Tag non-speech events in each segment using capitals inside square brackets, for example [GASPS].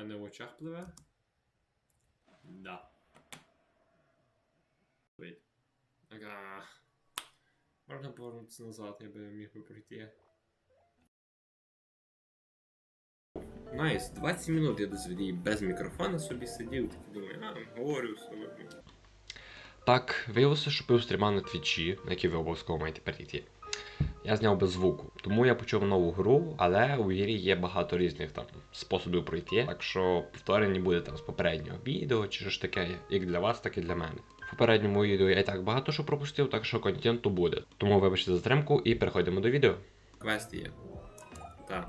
А не в очах пливе? Да. Wait. Ага. Можна повернутися назад, я би міг би пройти. Найс, 20 минут я дозвідів без мікрофона собі сидів, такий думаю, а, говорю собі. Так, виявилося, що пив стріма на твічі, на який ви обов'язково маєте перейти. Я зняв без звуку, тому я почув нову гру, але у грі є багато різних там способів пройти, так що повторення буде там з попереднього відео чи ж таке, як для вас, так і для мене. В попередньому відео я і так багато що пропустив, так що контенту буде. Тому вибачте за затримку і переходимо до відео. Квести є. Так.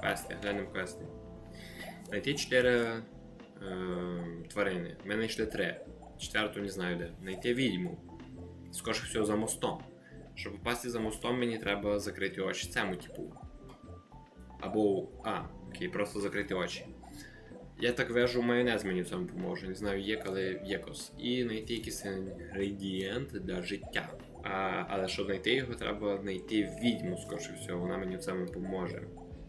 Квести, глянемо квести. Знайти 4 е, тварини. Ми знайшли 3. Четверту не знаю де. Знайти відьму. Скоріше всього за мостом. Щоб попасти за мостом, мені треба закрити очі цьому типу. Або. А, окей, просто закрити очі. Я так вежу майонез мені в цьому поможе. Не знаю, як, але якось. І знайти якийсь інгредієнт для життя. А, але щоб знайти його, треба знайти відьму, скоріше всього, вона мені в цьому поможе.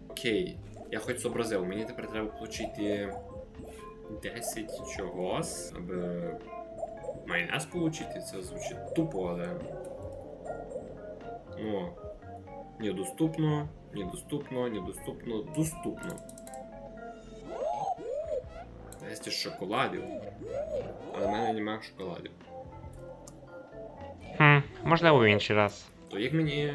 Окей, я хоч зобразив, мені тепер треба отримати 10 чогось, аби майонез отримати. Це звучить тупо, але. Ну. Недоступно, недоступно, недоступно, доступно. 10 шоколадів. Але в мене немає шоколадів. Хм, можливо, в інший раз. То як мені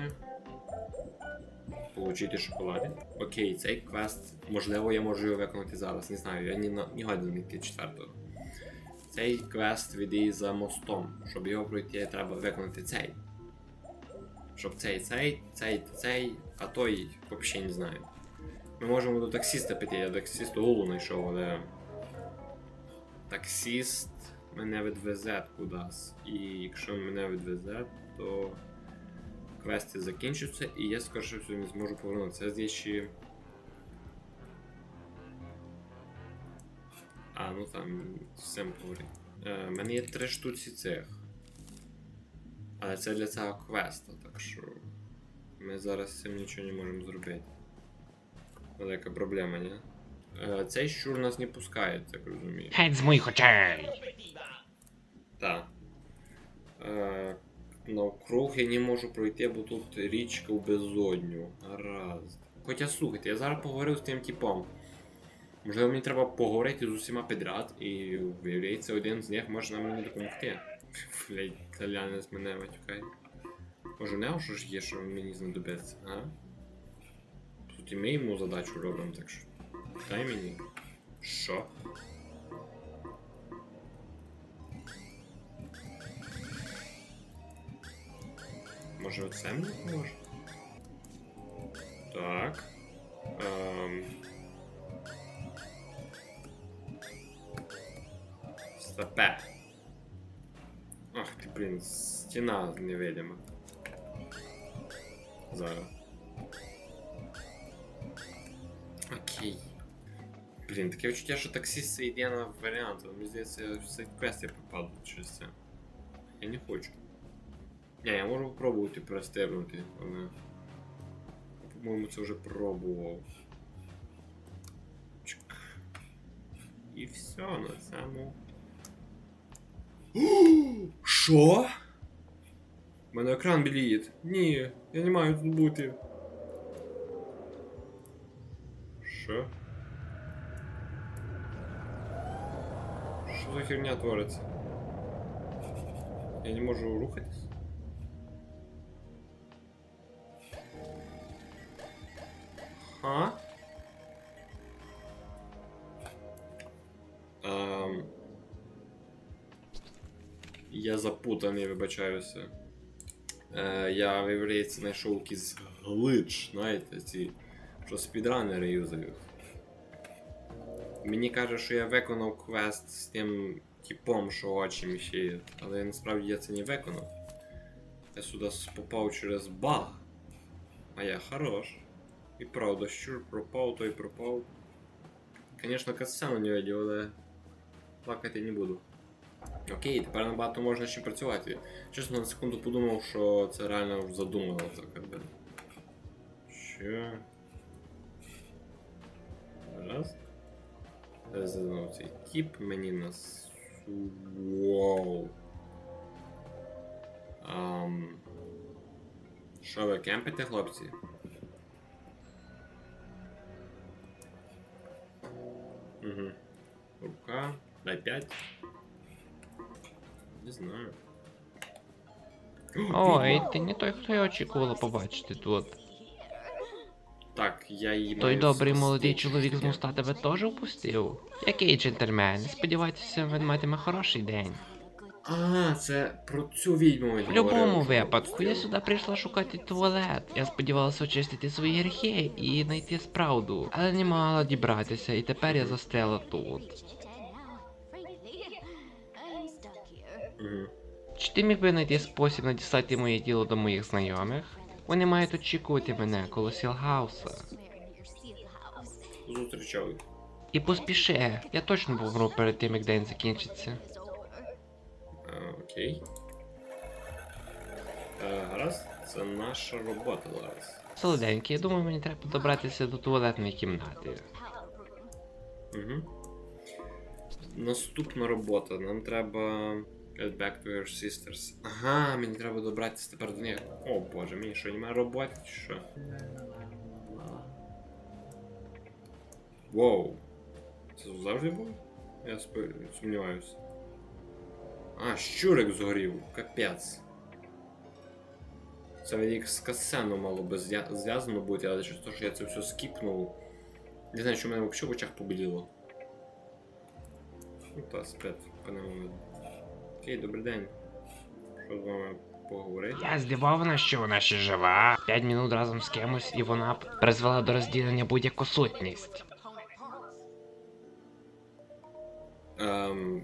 получити шоколади? Окей, цей квест, можливо, я можу його виконати зараз. Не знаю, я ні, на- ні годин знайти четвертого. Цей квест веде за мостом. Щоб його пройти, треба виконати цей. Щоб цей, цей, цей, цей, а той взагалі не знаю. Ми можемо до таксиста піти, я таксисту Улу знайшов, але. Таксист мене відвезе кудись. І якщо мене відвезе, то квести закінчаться, і я скоріше всього не зможу повернутися. Це ще. А, ну там з цим поговорити. Е, У мене є три штуці цих. Але це для цього квеста, так що. Ми зараз з цим нічого не можемо зробити. Велика проблема, ні? Е, Цей щур нас не пускає, так розумію. Геть з моїх очей! Так. Е, навкруг я не можу пройти, бо тут річка в безодню. Гаразд. Хоча слухайте, я зараз поговорив з тим типом. Можливо, мені треба поговорити з усіма підряд, і виявляється, один з них може нам мені допомогти. Блять, італянець мене матюкає. Може, не що ж є, що мені знадобиться, а? Тут і ми йому задачу робимо, так що. Дай мені. Що? Може оце мені поможе? Так. Ем... Стопе. Ах ти, блін, стіна невидима. Зараз. Окей. Блін, таке відчуття, що таксист це ідеальний варіант, але мені здається, в цей квест я попаду через це. Я не хочу. Не, я можу спробувати перестернути, але. По-моєму, це вже пробував. Чик. І все на цьому. [GASPS] Що? У мене екран біліє. Ні, я не маю тут бути. Що? Що за херня твориться? Я не можу рухатись? Ха? Я запутаний, вибачаюся. Е, я, виявляється, знайшов якийсь глич, знаєте, ці, що спідранери юзають. Мені каже, що я виконав квест з тим типом, що очі мішають, але насправді я це не виконав. Я сюди попав через баг. А я хорош. І правда, щур пропав, той пропав. Звісно, касцену не видів, але плакати не буду. Окей, тепер набагато можна ще працювати. Чесно, на секунду подумав, що це реально задумано так. Що? Раз. Задумав цей тіп мені нас. Вау. Ам... Що ви кемпите, хлопці? Угу. Рука. Дай 5. Не знаю. [GASPS] Ой, ти не той, хто я очікувала побачити тут. Так, я її Той маю добрий спасти. молодий чоловік з моста тебе теж впустив. Який джентльмен? Сподівайтеся, він матиме хороший день. А, це про цю відьму. В будь-якому випадку я сюди прийшла шукати туалет. Я сподівалася очистити свої гріхи і знайти справду, але не могла дібратися, і тепер я застряла тут. Чи ти міг би знайти спосіб надіслати моє тіло до моїх знайомих? Вони мають очікувати мене коло Сілгауса. Зустрічали. І поспіши, я точно помру перед тим, як день закінчиться. А, окей. Е, гаразд, це наша робота зараз. Солоденький, я думаю, мені треба добратися до туалетної кімнати. Угу. Наступна робота. Нам треба. Get back to your sisters. Ага, мені треба добратися тепер до них. О боже, мені що, немає роботи чи що? Воу. Це завжди було? Я спи- сумніваюся. А, щурик згорів, капець. Це від як з касену мало би зв'язано бути, але через те, що я це все скіпнув. Не знаю, що в мене взагалі в очах побіліло. Ну та спрят, пане видно. Окей, добрий день. Що з вами поговорити? Я здивована, що вона ще жива. П'ять минут разом з кимось, і вона б призвела до розділення будь-яку сутність. Ем,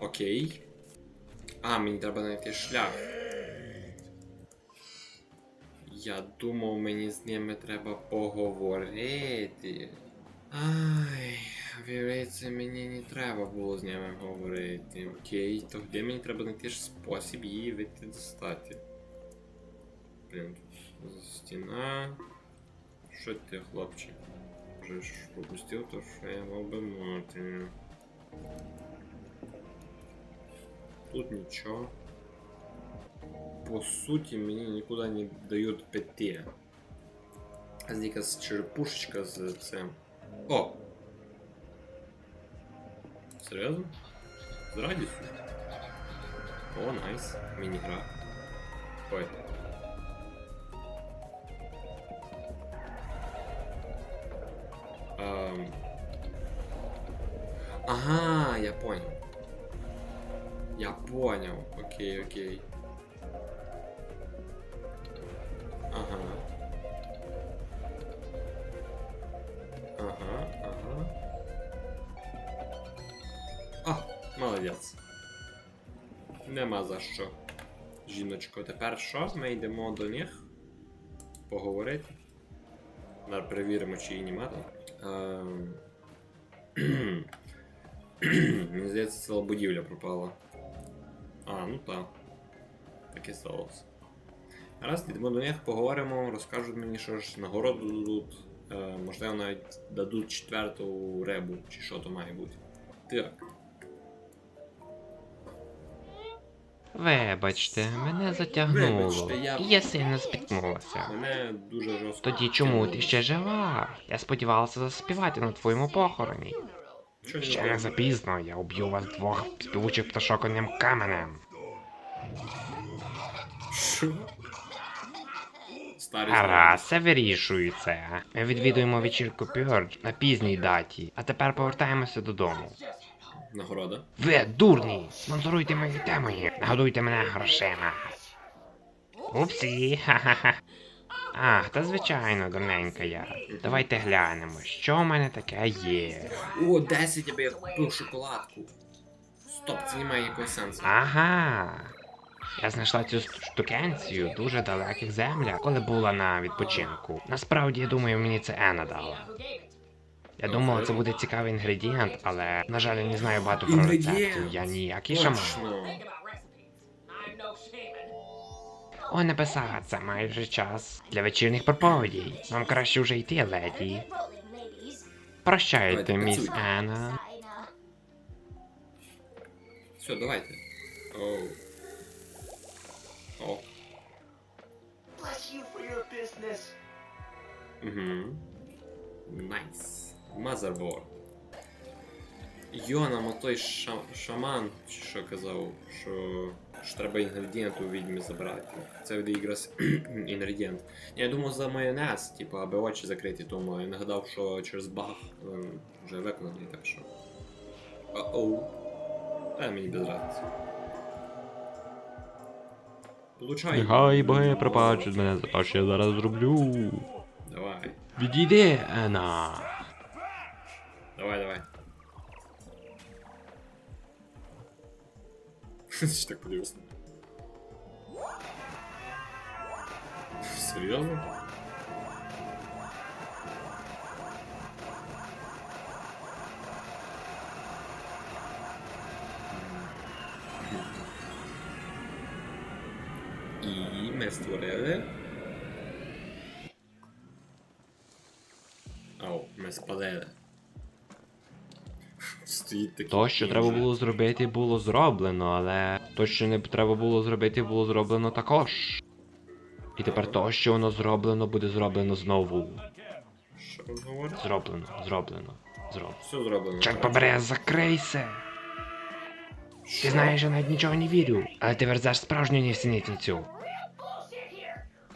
окей. А, мені треба знайти шлях. Я думав, мені з ними треба поговорити. Ай, виявляється, мені не треба було з ними говорити. Окей, то де мені треба знайти ж спосіб її вийти достати. Блін, тут стіна. Що ти, хлопче? Вже ж пропустив то, що я мав би мати. Тут нічого. По суті, мені нікуди не дають піти. А з якась черепушечка з цим. О! Серйозно? З радістю? О, найс. Мінігра. Ой. Ем... Ага, я понял. Я понял. Окей, окей. О, молодець. Нема за що. Жіночко, тепер що? Ми йдемо до них. Поговорити. Зараз перевіримо, чи її нема там. Ем... [CLEARS THROAT] Мені здається, ціла будівля пропала. А, ну так. Так і сталося. Раз, йдемо до них, поговоримо, розкажуть мені, що ж нагороду дадуть. Е, можливо, навіть дадуть четверту ребу, чи що то має бути. Так. Вибачте, мене затягнуло. Вибачте, я- І я сильно спіткнулася. Мене дуже жорстко. Тоді чому ти ще жива? Я сподівалася заспівати на твоєму похороні. Ще не запізно, я уб'ю вас двох співучих пташок одним каменем. Що? Старий Гаразд, це вирішується. Ми відвідуємо вечірку Пьордж на пізній даті, а тепер повертаємося додому. Нагорода. Ви, дурні, спонсоруйте мої теми, нагодуйте мене грошима. Упсі, ха-ха-ха. Ах, та звичайно, дурненька я. Давайте глянемо, що в мене таке є. О, 10 аби я купив шоколадку. Стоп, це не має якогось сенсу. Ага. Я знайшла цю штукенцію в дуже далеких землях, коли була на відпочинку. Насправді, я думаю, мені це Ена дала. Я думала, це буде цікавий інгредієнт, але, на жаль, я не знаю багато про рецептів. Я ніякий шаман. О, небеса, це майже час для вечірніх проповідей. Вам краще вже йти, леді. Прощайте, міс. Ена. Все, давайте. Оу. О. Bless you for your business. Угу. Найс. Мазерборд. Йо, нам отой ша- шаман, що казав, що, що треба інгредієнт у відьмі забрати. Це буде якраз [CLEARS THROAT] інгредієнт. Я думав за майонез, типу, аби очі закриті, тому я нагадав, що через баг ем, вже виконаний, так що. Оу. А мені без разниці. Получай. Нехай боги пробачать мене що я зараз зроблю. Давай. Відійди, Ена. Давай, давай. [LAUGHS] Що так подивився? Серйозно? І ми створили. Ау, ми спалили. Стоїть такий. То, що треба було зробити, було зроблено, але то, що не треба було зробити, було зроблено також. І тепер то, що воно зроблено, буде зроблено знову. Що говорить? Зроблено, зроблено, зроблено. Все зроблено. Чорт побере, закрийся! Ти знаєш, я навіть нічого не вірю, але ти верзеш справжню нісенітницю.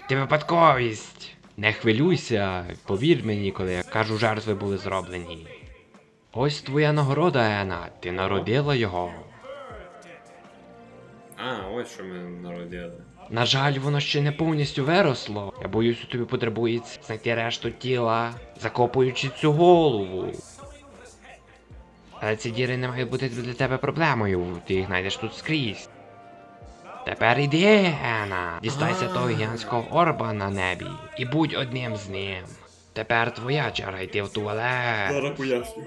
Ти випадковість! Не хвилюйся, повір мені, коли я кажу, жертви були зроблені. Ось твоя нагорода, Ена, ти народила його. А, ось що ми народили. На жаль, воно ще не повністю виросло. Я боюсь, тобі потребується знайти решту тіла, закопуючи цю голову. Але ці діри не мають бути для тебе проблемою, ти їх знайдеш тут скрізь. Тепер іди, Ена, дістайся того гігантського орба на небі і будь одним з ним. Тепер твоя черга йти в туалет. Зараз поясню.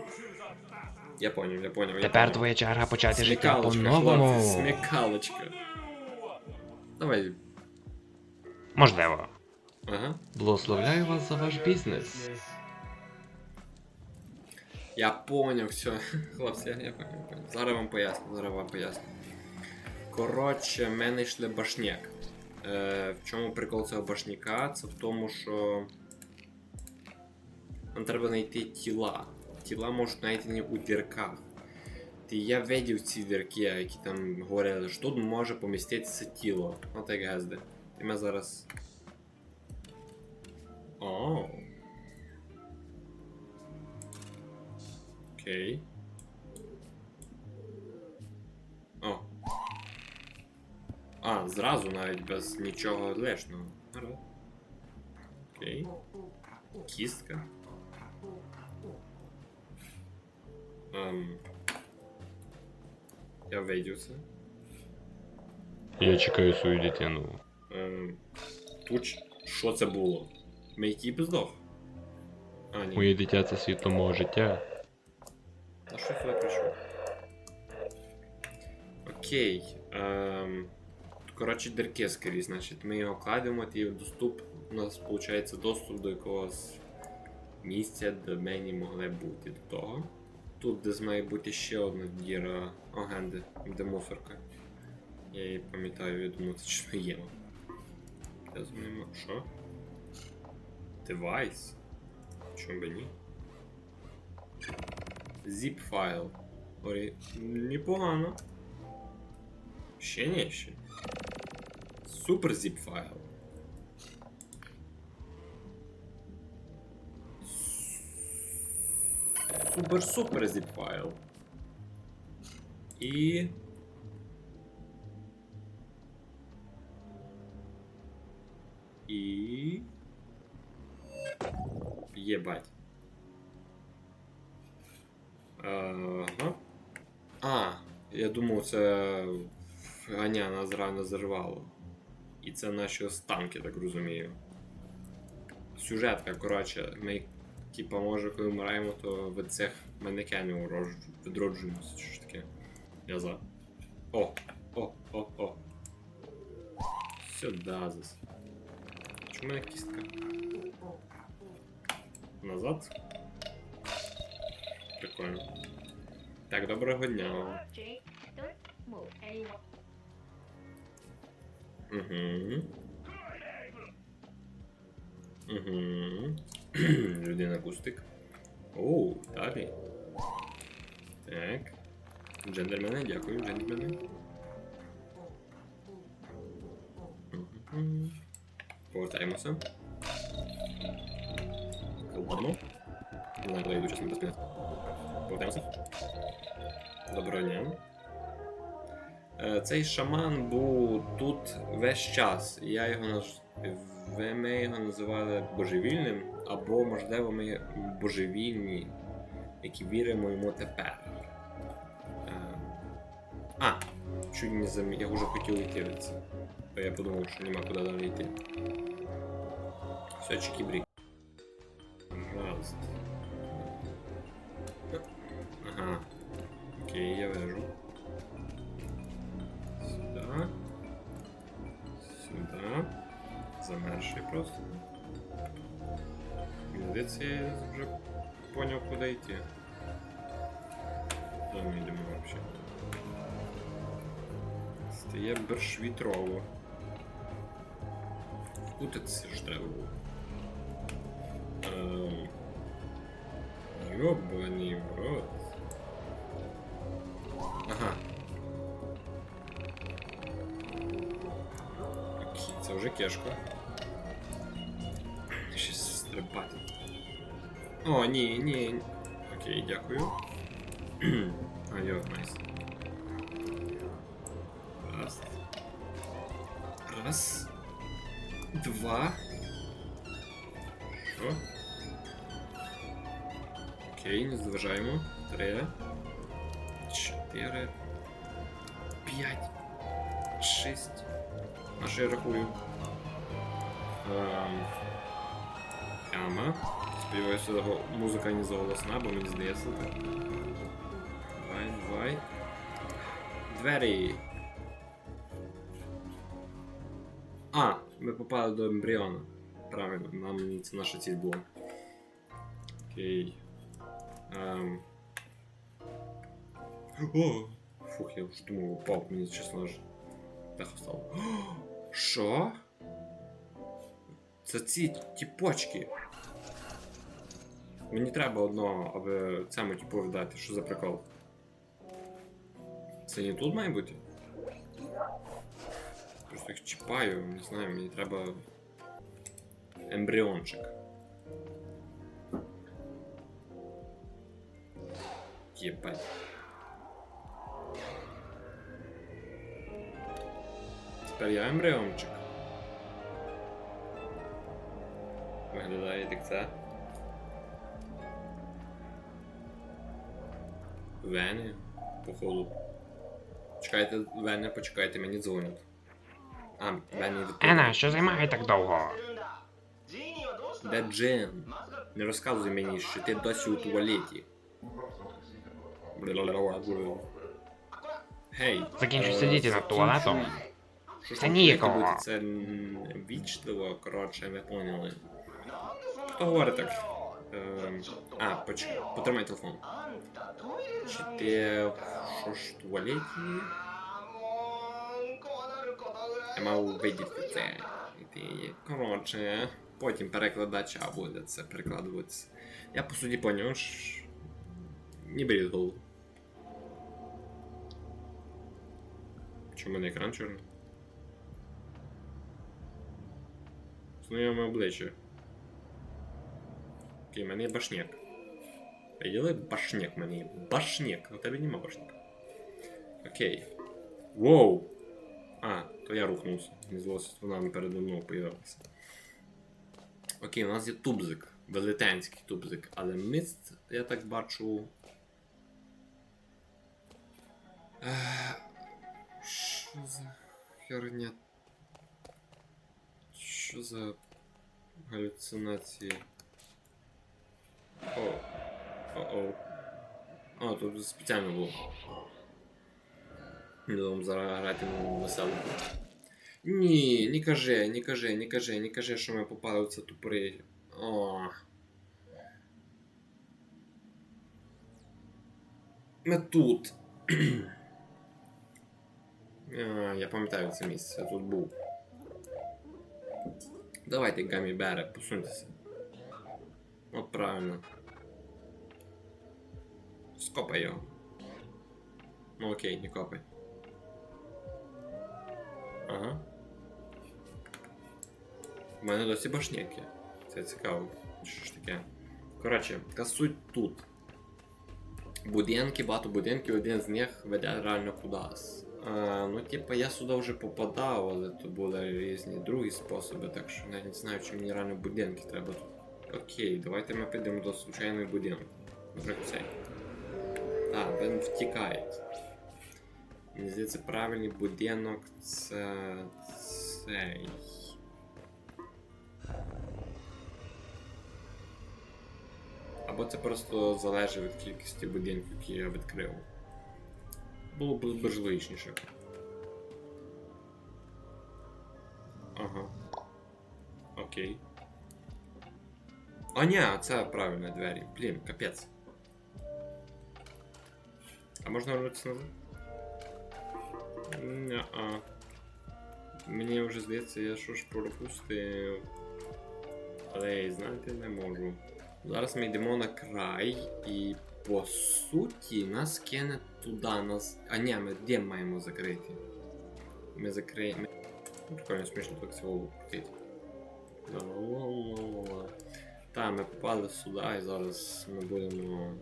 Я поняв, я поняв. Тепер твоя черга почати життя Смекалочка, по-новому. хлопці, смекалочка. Давай. Можливо. Ага. Благословляю вас за ваш бізнес. Я поняв, все. Хлопці, я, я поняв, поняв. Зараз вам поясню, зараз вам поясню. Коротше, в мене йшли башняк. Е, в чому прикол цього башняка? Це в тому, що. Нам треба знайти тіла. Тіла можуть знайти у дірках. Ти я видів ці дірки, які там говорили, що тут може поміститися тіло. От як газди. І ми зараз. Оу. Окей. О. А, зразу навіть без нічого лишнього. Окей. Кістка. Ем. Я вийду це. Я чекаю свою дитину. Ем. Тут що це було? Мейкіп здох? А, ні. Моє дитя це світло мого життя. Та що я прийшов? Окей. Ем, коротше, дірки скрізь, значить, ми його кладемо, і доступ, у нас виходить доступ до якогось місця, де мені могли бути до того. Тут десь має бути ще одна діра агенди, де мусорка. Я її пам'ятаю, я думаю, це що є. Я змінимо. Що? Девайс? Чому би ні? Zip файл. Ой, непогано. Ще не ще. Супер zip файл. Супер супер zip файл. І. І. Єбать. Ага. А, я думав, це ганя нас рано зірвало. І це наші останки, так розумію. Сюжетка, коротше, ми, типа, може, коли вмираємо, то від цих манекенів відроджуємося, чи ж таке. Я за. О, о, о, о. Сюда зас. Чому мене кістка? Назад. Прикольно. Так, доброго дня. Угу. Угу. [CLEARS THROAT] Людина кустик. Оу, далі. Так. Джентльмени, дякую, джентльмени. Повертаємося. Ладно. Не йду, чесно без спинати. Повертаємося. Доброго дня. Е, Цей шаман був тут весь час. Я його ми його називали божевільним, або, можливо, ми божевільні, які віримо йому тепер. Е, А, чудні зам... Я вже хотів йти від це. Я подумав, що нема куди далі йти. Все, чики-брі. Бершвітрово. Вкутатися ж треба було. Ем... Йобаний в рот. Ага. Окей, це вже кешка. Щось стрибати. О, ні, ні. Окей, дякую. [CLEARS THROAT] а, йо, найс. Раз. Два. Що? Окей, не зважаємо. Три. Чотири. П'ять. Шість. На що я рахую? Ем, Прямо. Сподіваюся, музика не заголосна, бо мені здається так. Давай, давай. Двері. Попали до ембріона. Правильно, нам це наша ціль була. Окей. Ем. О! Фух, я вже думав, упав, мені чесно аж легко стало. [GASPS] Що? Це ці тіпочки. Мені треба одного, аби цьому типу віддати, що за прикол. Це не тут має бути? Просто їх чіпаю, не знаю, мені треба. Ембріончик. Єбать. Тепер я ембріончик. Виглядає як це. Вени, походу. Чекайте, Вени, почекайте, мені дзвонять. А, да, Ена, що займає так довго? Да, Джен, не розказуй мені, що ти досі у туалеті. Гей. Закінчу е, сидіти над туалетом. Це ніякого. Це вічливо, коротше, ви поняли. Хто говорить так? Е, а, поч... потримай телефон. Чи ти в... що ж в туалеті? Я мав видіти це. Коротше, потім перекладача буде це перекладуватися. Я по суті поняв, що не голову. Чому мене екран чорний? Знайоме обличчя. Окей, в мене є башняк. Виділи? Башняк в мене є. Башняк. У тебе нема башняка. Окей. Воу! А, то я рухнувся. Не злость, вона передо мною появилася. Окей, у нас є тубзик. Велетенський тубзик. Але мист, я так бачу. Що за херня? Що за галюцинації? О. О-о. А, тут спеціально було. Не думав зараз грати на веселу. Ні, не кажи, не кажи, не кажи, не кажи, що ми попали в це тупорі. О. Ми тут. [CLEARS THROAT] А, я пам'ятаю це місце, я тут був. Давайте, Гамі Бере, посуньтеся. От правильно. Скопай його. Ну окей, не копай. Ага. У мене досі башняк. Це цікаво. Що ж таке? Коротше, та суть тут. Будинки, багато будинків, один з них веде реально кудись. А, ну, типа, я сюди вже попадав, але тут були різні другі способи, так що навіть не знаю, чи мені реально будинки треба тут. Окей, давайте ми підемо до звичайного будинку. Наприклад, цей. Так, він втікає. Мені здається, правильний будинок це цей. Або це просто залежить від кількості будинків, які я відкрив. Було б більш логічніше. Ага. Окей. А ні, це правильно двері. Блін, капець. А можна вернутися назад? Мені вже здається, я що ж пропустив. Але я знати не можу. Зараз ми йдемо на край і по суті нас кине туди. Нас... А ні, ми де маємо закрити? Ми закриємо. Ну, Прикольно смішно так цього. Ла-ла-ла-ла-ла. Так, ми попали сюди і зараз ми будемо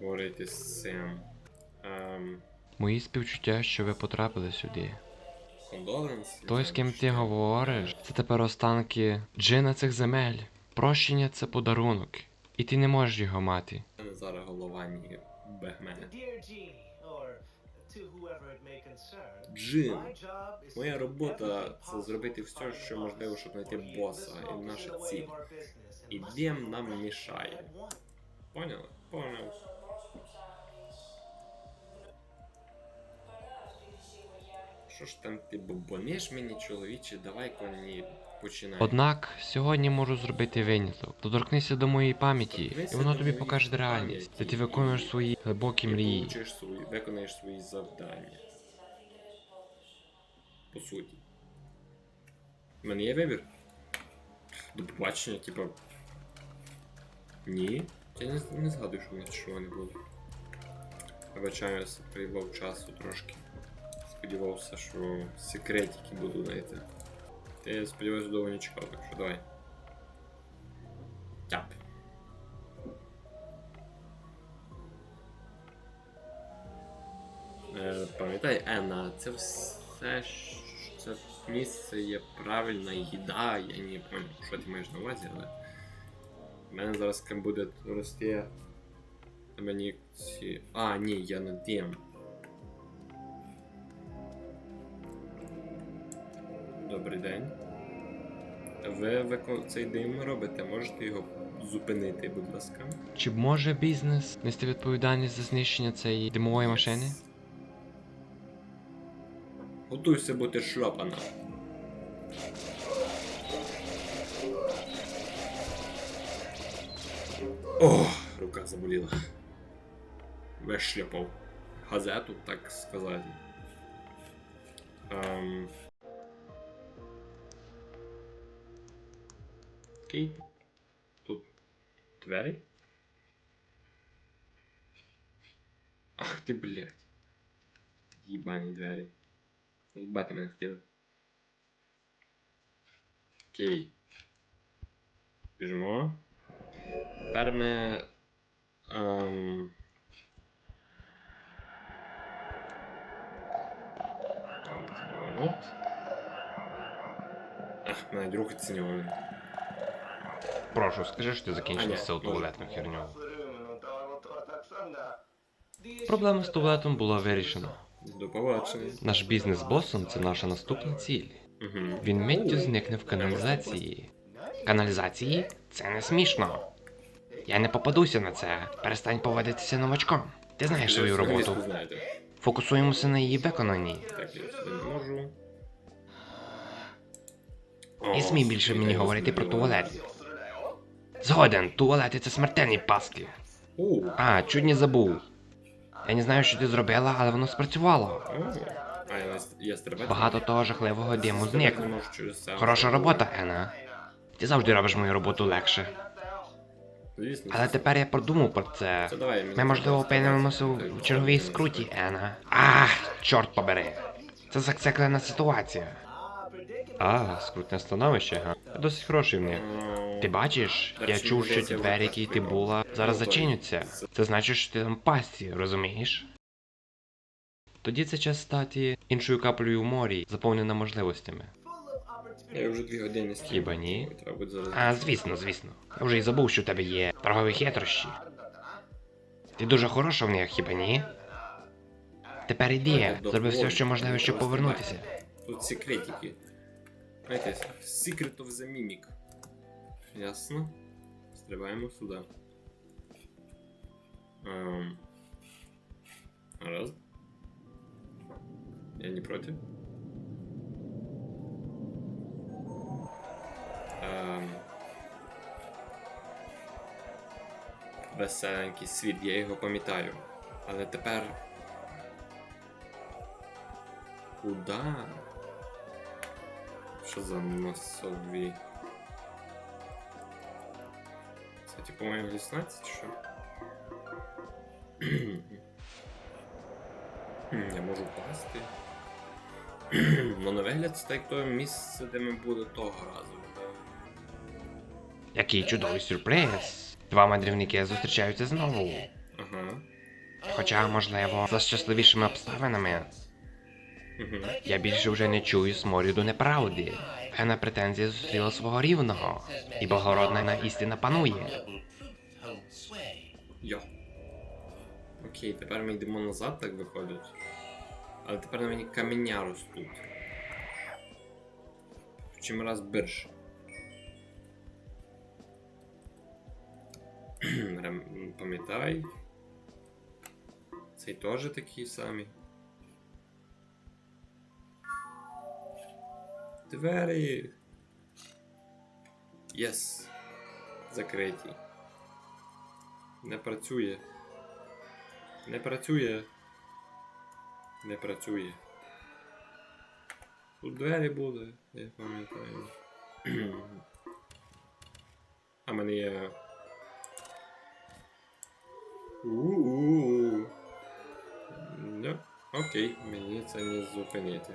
говорити з цим. Ем, Мої співчуття, що ви потрапили сюди. Кондоленс. Той, з ким ти говориш, це тепер останки джина цих земель. Прощення це подарунок, і ти не можеш його мати. Мене зараз голова ні бегме. Dear Genie, or to whoever it may concern, Джин. Моя робота це зробити все, що можливо, щоб знайти боса, і наша ціль. І must нам мішає. once. Поняли? Що ж там ти бобониш мені, чоловіче, давай коні починай. Однак сьогодні можу зробити виняток. Доторкнися до моєї пам'яті, і воно тобі покаже реальність, де ти виконуєш свої глибокі Ти мрії. получиш свої, виконаєш свої завдання. По суті. У мене є вибір. До побачення, типа. Ні. Я не, не згадую, що в мене чого не було. Вибачаюся, приїбав часу трошки. Сподівався, що секретики буду знайти. Я сподіваюся, довго не чекав, так що давай. Тяп. Е, Пам'ятай, Енна, це все це місце є правильна їда, я не пам'ятаю, що ти маєш на увазі, але. У мене зараз буде рости. Мені ці. А, ні, я на дим. Добрий день. Ви викон... цей дим робите, можете його зупинити, будь ласка. Чи може бізнес нести відповідальність за знищення цієї димової машини? Готуйся бути шльопана. О, рука заболіла. Вишляпав газету, так сказати. Ем... Окей. Тут двері. Ах ти, блядь. Їбані двері. Їбати мене хотіли. Окей. Біжимо. Тепер ми. Ем... От. Ах, мене друг оцінював. Прошу, скажи, що ти А, закінчив з цю туалетну херню. Проблема Проблема з туалетом була вирішена. До побачення. Наш бізнес з босом це наша наступна ціль. Угу. Він миттю зникне в каналізації. Каналізації? Це не смішно. Я не попадуся на це. Перестань поводитися новачком. Ти знаєш свою роботу. Фокусуємося на її виконанні. Так, я сюди не можу. Не смій більше мені говорити про туалет. Згоден, туалети це смертельні пастки. А, чуть не забув. Я не знаю, що ти зробила, але воно спрацювало. А я, я стрибати. Багато того жахливого диму Стрибати можу через це. Хороша робота, Ена. Ти завжди робиш мою роботу легше. Звісно. Але тепер я подумав про це. Це давай, мені Ми, можливо, треба опинимося сказати. у черговій скруті, Ена. Ах, чорт побери. Це зациклена ситуація. А, скрутне становище, га. Досить хороший в них. Ти бачиш, я чув, що ті двері, які ти була, зараз зачиняться. Це значить, що ти там в пасті, розумієш? Тоді це час стати іншою каплею в морі, заповнена можливостями. Я вже дві години стою. Хіба ні? Треба буде зараз. А, звісно, звісно. Я вже й забув, що в тебе є торгові хитрощі. Ти дуже хороша в них, хіба ні? Тепер іди, зроби все, що можливо, щоб повернутися. Тут секретики. Знаєте, Secret of the Mimic. Ясно. Стрибаємо сюди. Ем. Раз. Я не проти. Ем. Веселенький світ, я його пам'ятаю. Але тепер. Куда? Що за носові? Це типу моє галюцинації, чи що? Я можу впасти. Ну, на вигляд, це так то місце, де ми були того разу. Який чудовий сюрприз. Два мандрівники зустрічаються знову. Ага. Хоча, можливо, за щасливішими обставинами. Я більше вже не чую сморіду неправди. Гена претензія зустріла свого рівного, і благородна істина панує. Йо. Окей, тепер ми йдемо назад, так виходить. Але тепер на мені каменя ростуть. В чим раз. Рем- Пам'ятай. Цей теж такі самі. Двері. Єс. Закриті. Не працює. Не працює. Не працює. Тут двері буде, я пам'ятаю. [CLEARS THROAT] А мене є. У-у-у. Да, окей, мені це не зупинити.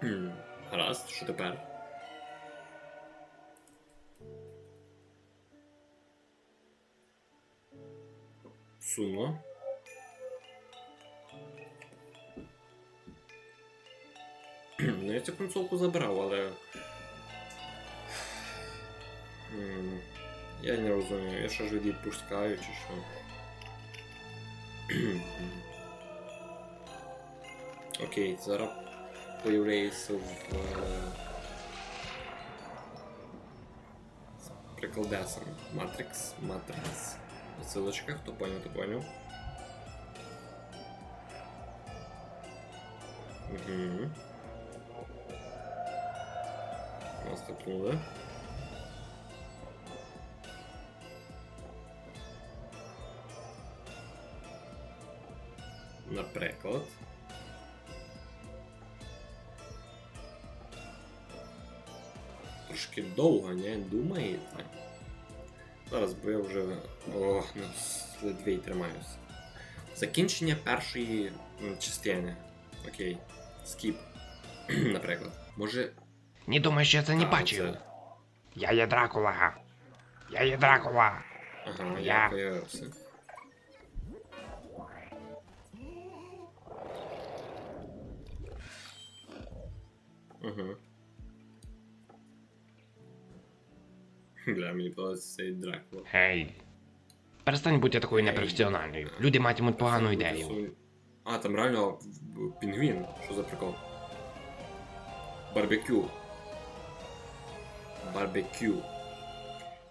Хм, Гаразд, що тепер? Сумно. Ну, я цю консолку забрав, але. Я не розумію, я що ж відпускаю чи що. Окей, зараз появляється в. е, з Приколдесом. Матрикс, Матрикс. Ссылочка, хто понял, то понял. Угу. Наступнули. Наприклад. Трошки довго, не думаєте? Зараз бо я вже. О, ну, ледве й тримаюся. Закінчення першої частини. Окей. Скіп. [CLEARS THROAT] Наприклад. Може. Не думаю, що я це не а, бачив. це- Я є Дракула. Я є Дракула. Ага, Я. я появився. Угу. Бля, мені подобається цей Дракула. Гей. Перестань бути такою непрофесіональною. Люди матимуть погану ідею. А, там реально пінгвін. Що за прикол? Барбекю. Барбекю.